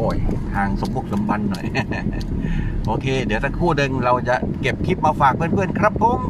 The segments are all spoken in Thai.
โอ้ยทางสมบุกสมบันหน่อย โอเค เดี๋ยวสักครู่เด่งเราจะเก็บคลิปมาฝากเพื่อนๆครับผม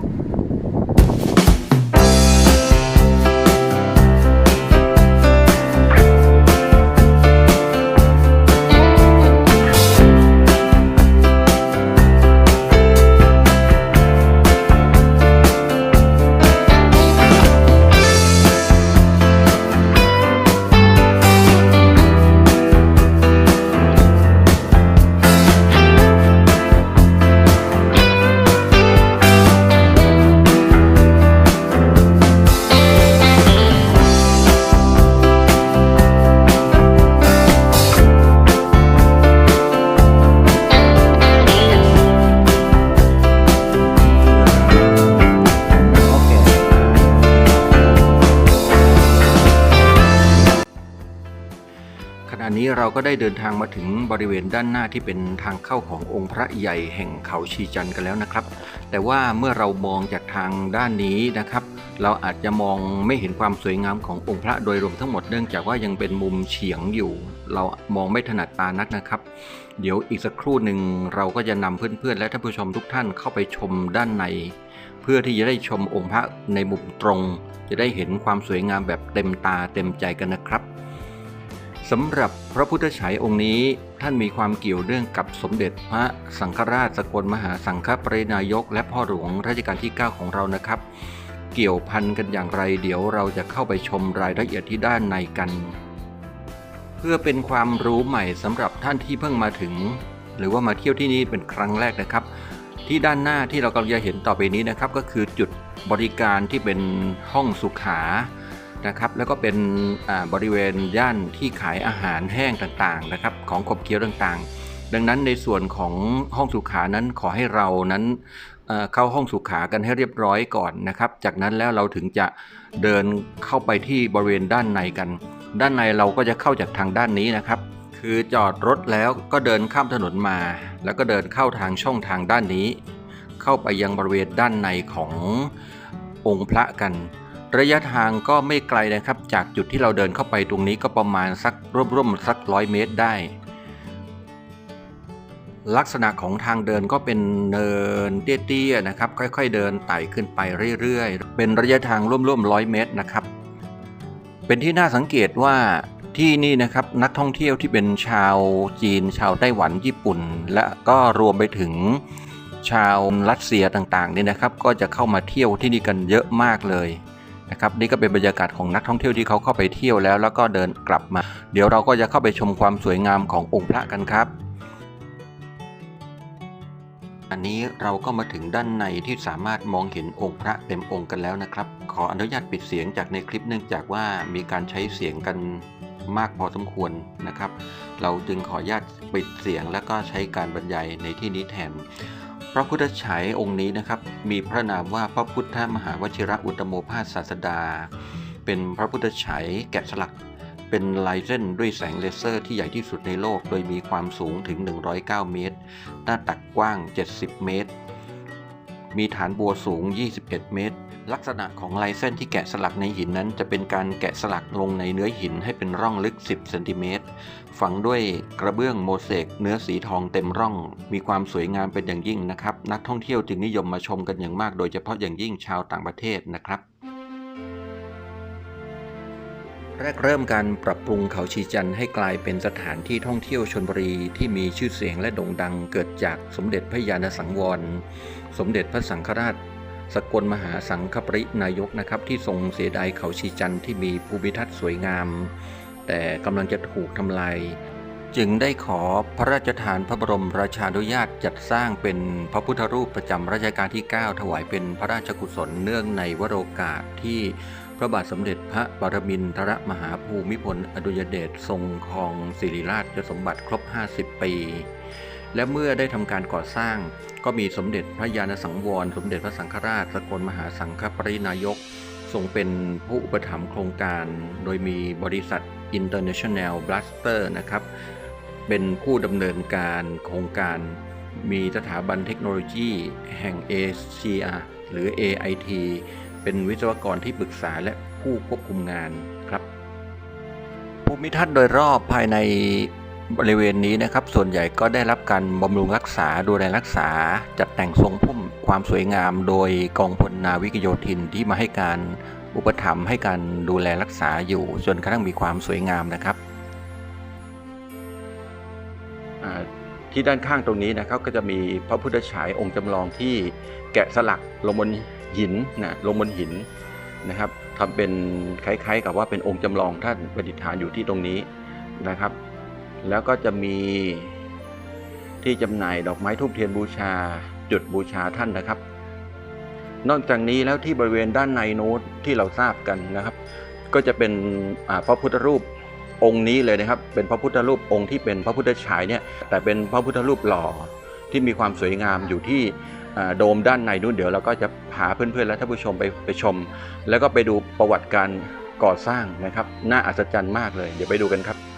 ก็ได้เดินทางมาถึงบริเวณด้านหน้าที่เป็นทางเข้าขององค์พระใหญ่แห่งเขาชีจันกันแล้วนะครับ แต่ว่าเมื่อเรามองจากทางด้านนี้นะครับ เราอาจจะมองไม่เห็นความสวยงามขององค์พระโดยรวมทั้งหมดเนื่องจากว่ายังเป็นมุมเฉียงอยู่ เรามองไม่ถนัดตานักนะครับ เดี๋ยวอีกสักครู่หนึ่งเราก็จะนำเพื่อนๆ และท่านผู้ชมทุกท่านเข้าไปชมด้านใน เพื่อที่จะได้ชมองค์พระในมุมตรง จะได้เห็นความสวยงามแบบเต็มตาเต็มใจกันนะครับ สำหรับพระพุทธฉายองค์นี้ท่านมีความเกี่ยวเนื่องกับสมเด็จพระสังฆราชสกลมหาสังฆปรินายก และพ่อหลวงรัชกาลที่ 9 ของเรานะครับ เกี่ยวพันกันอย่างไรเดี๋ยวเราจะเข้าไปชมรายละเอียดที่ด้านในกัน เพื่อเป็นความรู้ใหม่สำหรับท่านที่เพิ่งมาถึง หรือว่ามาเที่ยวที่นี่เป็นครั้งแรกนะครับ ที่ด้านหน้าที่เรากำลังจะเห็นต่อไปนี้นะครับ ก็คือจุดบริการที่เป็นห้องสุขา นะครับแล้วก็เป็นบริเวณย่านที่ขายอาหารแห้งต่างๆนะครับของขบเคี้ยวต่างๆ ดังนั้นในส่วนของห้องสุขานั้นขอให้เรานั้นเอ่อเข้าห้องสุขากันให้เรียบร้อยก่อนนะครับ จากนั้นแล้วเราถึงจะเดินเข้าไปที่บริเวณด้านในกัน ด้านในเราก็จะเข้าจากทางด้านนี้นะครับ คือจอดรถแล้วก็เดินข้ามถนนมา แล้วก็เดินเข้าทางช่องทางด้านนี้ เข้าไปยังบริเวณด้านในขององค์พระกัน ระยะทางก็ไม่ไกลนะครับ จากจุดที่เราเดินเข้าไปตรงนี้ก็ประมาณสักร่วมๆสักร้อยเมตรได้ ลักษณะของทางเดินก็เป็นเนินเตี้ยๆนะครับ ค่อยๆ เดินไต่ขึ้นไปเรื่อยๆ เป็นระยะทางร่วมๆร้อยเมตรนะครับ เป็นที่น่าสังเกตว่าที่นี่นะครับนักท่องเที่ยวที่เป็นชาวจีน ชาวไต้หวันญี่ปุ่น และก็รวมไปถึงชาวรัสเซียต่างๆนี่นะครับ ก็จะเข้ามาเที่ยวที่นี่กันเยอะมากเลย นะครับนี่ก็เป็นบรรยากาศของนักท่องเที่ยวที่เขาเข้าไปเที่ยวแล้ว แล้วก็เดินกลับมา เดี๋ยวเราก็จะเข้าไปชมความสวยงามขององค์พระกันครับ อันนี้เราก็มาถึงด้านในที่สามารถมองเห็นองค์พระเต็มองค์กันแล้วนะครับ ขออนุญาตปิดเสียงจากในคลิปเนื่องจากว่ามีการใช้เสียงกันมากพอสมควรนะครับ เราจึงขออนุญาตปิดเสียงแล้วก็ใช้การบรรยายในที่นี้แทน พระพุทธฉายองค์นี้นะครับ มีพระนามว่าพระพุทธมหาวชิระอุตโมภาสศาสดา เป็นพระพุทธฉายแกะสลัก เป็นลายเส้นด้วยแสงเลเซอร์ที่ใหญ่ที่สุดในโลก โดยมีความสูงถึง 109 เมตร หน้าตักกว้าง 70 เมตร มีฐานบัวสูง 21 เมตร ลักษณะของลายเส้นที่แกะสลักในหินนั้น จะเป็นการแกะสลักลงในเนื้อหินให้เป็นร่องลึก 10 เซนติเมตร ฝังด้วยกระเบื้องโมเสกเนื้อสีทองเต็มร่อง มีความสวยงามเป็นอย่างยิ่งนะครับ นักท่องเที่ยวจึงนิยมมาชมกันอย่างมาก โดยเฉพาะอย่างยิ่งชาวต่างประเทศนะครับแรกเริ่มการปรับปรุงเขาชีจันให้กลายเป็นสถานที่ท่องเที่ยวชนบุรีที่มีชื่อเสียงและโด่งดังเกิดจากสมเด็จพระยาณสังวร สมเด็จพระสังฆราช สกลมหาสังฆปรินายกนะครับที่ทรงเสียดายเขาชีจันที่มีภูมิทัศน์สวยงาม แต่กำลังจะถูกทำลาย จึงได้ขอพระราชทานพระบรมราชานุญาตจัดสร้างเป็นพระพุทธรูปประจำรัชกาลที่ 9 ถวายเป็นพระราชกุศลเนื่องในวโรกาสที่พระบาทสมเด็จพระปรมินทรมหาภูมิพลอดุลยเดชทรงครองสิริราชสมบัติครบ 50 ปีและเมื่อได้ทำการก่อสร้าง ก็มีสมเด็จพระยาณสังวร สมเด็จพระสังฆราชสกลมหาสังฆปรินายกทรงเป็นผู้อุปถัมภ์โครงการ โดยมีบริษัท International Blaster นะครับ เป็นผู้ดำเนินการโครงการมีสถาบันเทคโนโลยีแห่งเอเชียหรือ AIT เป็นวิศวกรที่ปรึกษาและผู้ควบคุมงานครับภูมิทัศน์โดยรอบภายในบริเวณนี้นะครับ ส่วนใหญ่ก็ได้รับการบำรุงรักษาดูแลรักษา จัดแต่งทรงพุ่มความสวยงาม โดยกองพลนาวิกโยธินที่มาให้การ อุปถัมภ์ให้การดูแลรักษาอยู่จนกระทั่งมีความสวยงามนะครับ ที่ด้านข้างตรงนี้นะครับก็จะมีพระพุทธฉายองค์จำลองที่แกะสลักลงบนหินนะลงบนหินนะครับทำเป็นคล้ายๆ กับว่าเป็นองค์จำลองท่านประดิษฐานอยู่ที่ตรงนี้นะครับ แล้วก็จะมีที่จำหน่ายดอกไม้ทูบเทียนบูชาจุดบูชาท่านนะครับ นอกจากนี้แล้วที่บริเวณด้านในโน้ตที่เราทราบกันนะครับ ก็จะเป็นพระพุทธรูปองค์นี้เลยนะครับ เป็นพระพุทธรูปองค์ที่เป็นพระพุทธฉายเนี่ยแต่เป็นพระพุทธรูปหล่อที่มีความสวยงามอยู่ที่โดมด้านในนู้นเดี๋ยวเราก็จะพาเพื่อนๆและท่านผู้ชมไปไปชม แล้วก็ไปดูประวัติการก่อสร้างนะครับ น่าอัศจรรย์มากเลย เดี๋ยวไปดูกันครับ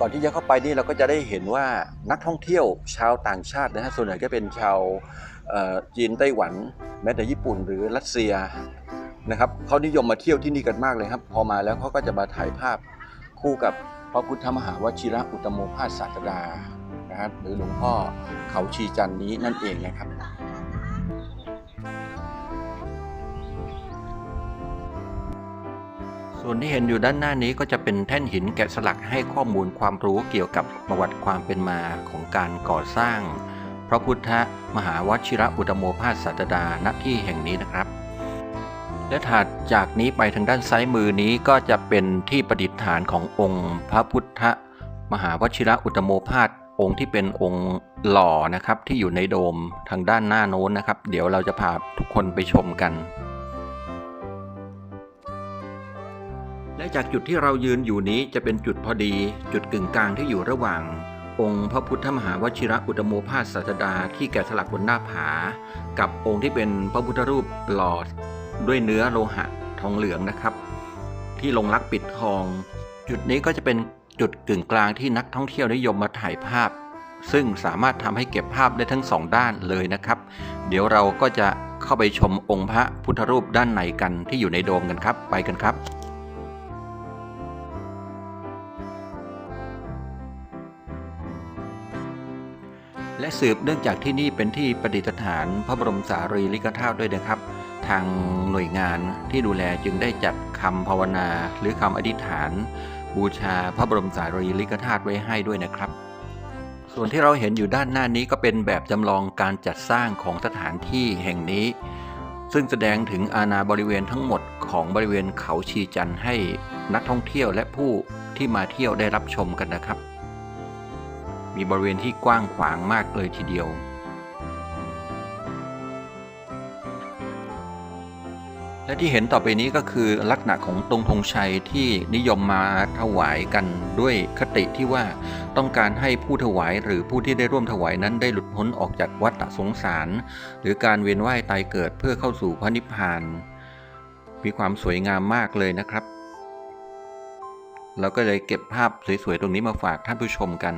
ก่อนที่จะเข้าไปนี่เราก็จะได้เห็นว่านักท่องเที่ยวชาวต่างชาตินะฮะส่วนใหญ่ก็เป็นชาวจีนไต้หวัน แม้แต่ญี่ปุ่นหรือรัสเซียนะครับเขานิยมมาเที่ยวที่นี่กันมากเลยครับ พอมาแล้วเขาก็จะมาถ่ายภาพคู่กับพระพุทธมหาวชิระอุตโมภาสศาสดานะครับหรือหลวงพ่อเขาชีจันนี้นั่นเองนะครับ ส่วนที่เห็นอยู่ด้านหน้านี้ก็จะเป็นแท่นหินแกะสลักให้ข้อมูลความรู้เกี่ยวกับประวัติความเป็นมาของการก่อสร้าง พระพุทธมหาวชิระอุตโมภาสสัตดาณที่แห่งนี้นะครับ และถัดจากนี้ไปทางด้านซ้ายมือนี้ก็จะเป็นที่ประดิษฐานขององค์ พระพุทธมหาวชิระอุตโมภาสองค์ที่เป็นองค์หล่อนะครับที่อยู่ในโดมทางด้านหน้าโน้นนะครับ เดี๋ยวเราจะพาทุกคนไปชมกัน และจากจุดที่เรายืนอยู่นี้จะเป็นจุดพอดี จุดกึ่งกลางที่อยู่ระหว่าง องค์พระพุทธมหาวชิระอุตโมภาสศาสดาที่แกะสลักบนหน้าผา กับองค์ที่เป็นพระพุทธรูปหล่อด้วยเนื้อโลหะทองเหลืองนะครับ ที่ลงรักปิดทอง จุดนี้ก็จะเป็นจุดกึ่งกลางที่นักท่องเที่ยวนิยมมาถ่ายภาพ ซึ่งสามารถทำให้เก็บภาพได้ทั้งสองด้านเลยนะครับ เดี๋ยวเราก็จะเข้าไปชมองค์พระพุทธรูปด้านในกันที่อยู่ในโดมกันครับ ไปกันครับ และสืบเนื่องจากที่นี่เป็นที่ประดิษฐานพระบรมสารีริกธาตุด้วยนะครับ ทางหน่วยงานที่ดูแลจึงได้จัดคำภาวนา หรือคำอธิษฐาน บูชาพระบรมสารีริกธาตุไว้ให้ด้วยนะครับ ส่วนที่เราเห็นอยู่ด้านหน้านี้ก็เป็นแบบจำลองการจัดสร้างของสถานที่แห่งนี้ ซึ่งแสดงถึงอาณาบริเวณทั้งหมดของบริเวณเขาชีจันให้นักท่องเที่ยวและผู้ที่มาเที่ยวได้รับชมกันนะครับ มีบริเวณที่กว้างขวางมากเลยทีเดียว และที่เห็นต่อไปนี้ก็คือลักษณะของตรงธงชัยที่นิยมมาถวายกันด้วยคติที่ว่าต้องการให้ผู้ถวายหรือผู้ที่ได้ร่วมถวายนั้นได้หลุดพ้นออกจากวัฏสงสาร หรือการเวียนว่ายตายเกิดเพื่อเข้าสู่พระนิพพาน มีความสวยงามมากเลยนะครับเราก็เลยเก็บภาพสวยๆ ตรงนี้มาฝากท่านผู้ชมกัน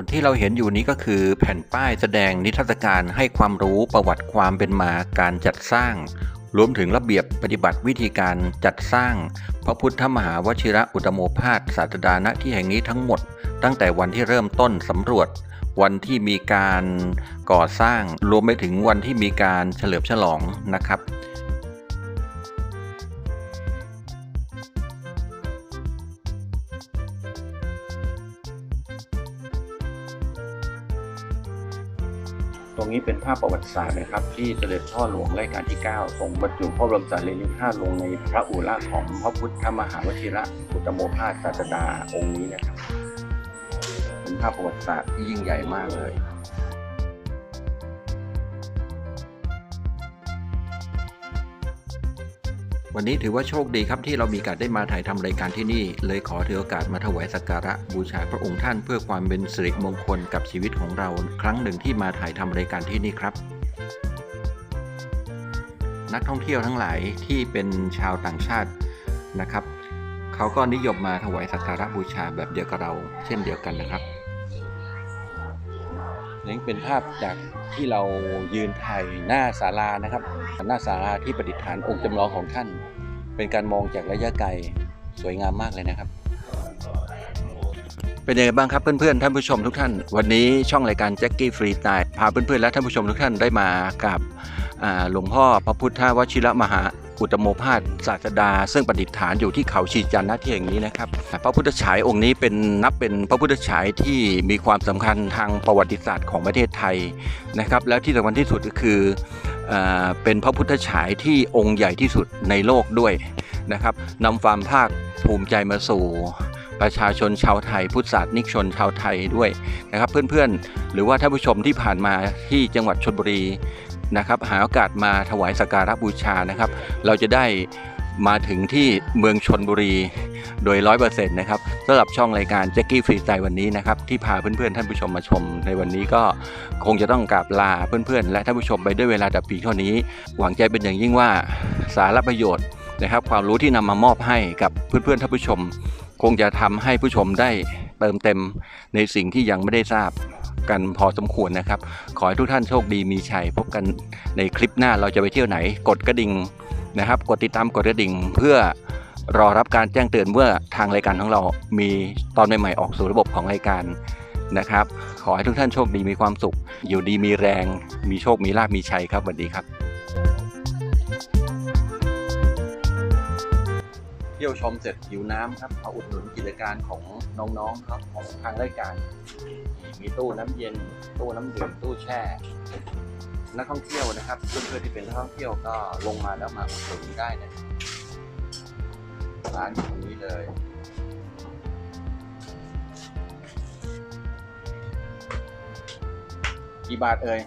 ส่วนที่เราเห็นอยู่นี้ก็คือแผ่นป้ายแสดงนิทรรศการให้ความรู้ประวัติความเป็นมาการจัดสร้าง รวมถึงระเบียบปฏิบัติวิธีการจัดสร้าง พระพุทธมหาวชิระอุตโมภาสศาสดาณที่แห่งนี้ทั้งหมด ตั้งแต่วันที่เริ่มต้นสำรวจ วันที่มีการก่อสร้าง รวมไปถึงวันที่มีการเฉลิมฉลองนะครับ ตรงนี้เป็นภาพประวัติศาสตร์นะครับ ที่เสด็จพ่อหลวงรัชกาลที่ 9 ทรงบรรจุพระบรมสารีริกธาตุลงในพระอุระของพระพุทธมหาวชิระอุตโมภาสศาสดาองค์นี้นะครับ เป็นภาพประวัติศาสตร์ที่ยิ่งใหญ่มากเลย วันนี้ถือว่าโชคดีครับที่เรามีโอกาสได้มาถ่ายทำรายการที่นี่ เลยขอถือโอกาสมาถวายสักการะบูชาพระองค์ท่านเพื่อความเป็นสิริมงคลกับชีวิตของเรา ครั้งหนึ่งที่มาถ่ายทำรายการที่นี่ครับ นักท่องเที่ยวทั้งหลายที่เป็นชาวต่างชาตินะครับ เขาก็นิยมมาถวายสักการะบูชาแบบเดียวกับเรา เช่นเดียวกันนะครับ นี่เป็นภาพจากที่เรายืนถ่ายหน้าศาลานะครับ หน้าศาลาที่ประดิษฐานองค์จำลองของท่าน เป็นการมองจากระยะไกลสวยงามมากเลยนะครับ เป็นยังไงบ้างครับเพื่อนๆท่านผู้ชมทุกท่าน วันนี้ช่องรายการแจ็คกี้ฟรีสไตล์พาเพื่อนๆและท่านผู้ชมทุกท่านได้มากับหลวงพ่อพระพุทธวชิรมหา อุตโมภาสศาสดา ซึ่งประดิษฐานอยู่ที่เขาชีจันทร์ที่แห่งนี้นะครับพระพุทธฉายองค์นี้เป็นนับเป็นพระพุทธฉายที่มีความสำคัญทางประวัติศาสตร์ของประเทศไทยนะครับ แล้วที่สำคัญที่สุดก็คืออ่าเป็นพระพุทธฉายที่องค์ใหญ่ที่สุดในโลกด้วยนะครับนำความภาคภูมิใจมาสู่ประชาชนชาวไทย พุทธศาสนิกชนชาวไทยด้วยนะครับ เพื่อนๆ หรือว่าท่านผู้ชมที่ผ่านมาที่จังหวัดชลบุรี นะครับหาโอกาสมาถวายสักการะบูชานะครับ เราจะได้มาถึงที่เมืองชนบุรีโดยร้อยเปอร์เซ็นต์นะครับสำหรับช่องรายการแจ็คกี้ฟรีสไตล์วันนี้นะครับที่พาเพื่อนๆ ท่านผู้ชมมาชม ในวันนี้ก็คงจะต้องกราบลาเพื่อนๆ และท่านผู้ชมไปด้วยเวลาแต่เพียงเท่านี้ หวังใจเป็นอย่างยิ่งว่าสาระประโยชน์นะครับ ความรู้ที่นำมามอบให้กับเพื่อนๆท่านผู้ชม คงจะทำให้ผู้ชมได้เติมเต็มในสิ่งที่ยังไม่ได้ทราบ กันพอสมควรนะครับ ขอให้ทุกท่านโชคดีมีชัย พบกันในคลิปหน้าเราจะไปเที่ยวไหน กดกระดิ่งนะครับ กดติดตามกดกระดิ่งเพื่อรอรับการแจ้งเตือนเมื่อทางรายการของเรา มีตอนใหม่ๆออกสู่ระบบของรายการนะครับ ขอให้ทุกท่านโชคดีมีความสุข อยู่ดีมีแรง มีโชคมีลาภมีชัยครับสวัสดีครับ เที่ยวชมเสร็จหิวน้ำครับมาอุดหนุนกิจการของน้องๆครับของทางรายการ มีตู้น้ำเย็น ตู้น้ำดื่มตู้แช่ นักท่องเที่ยวนะครับเพื่อนๆที่เป็นนักท่องเที่ยวก็ลงมาแล้วมาอุดหนุนได้นะร้านอยู่ตรงนี้เลยกี่บาทเอ่ย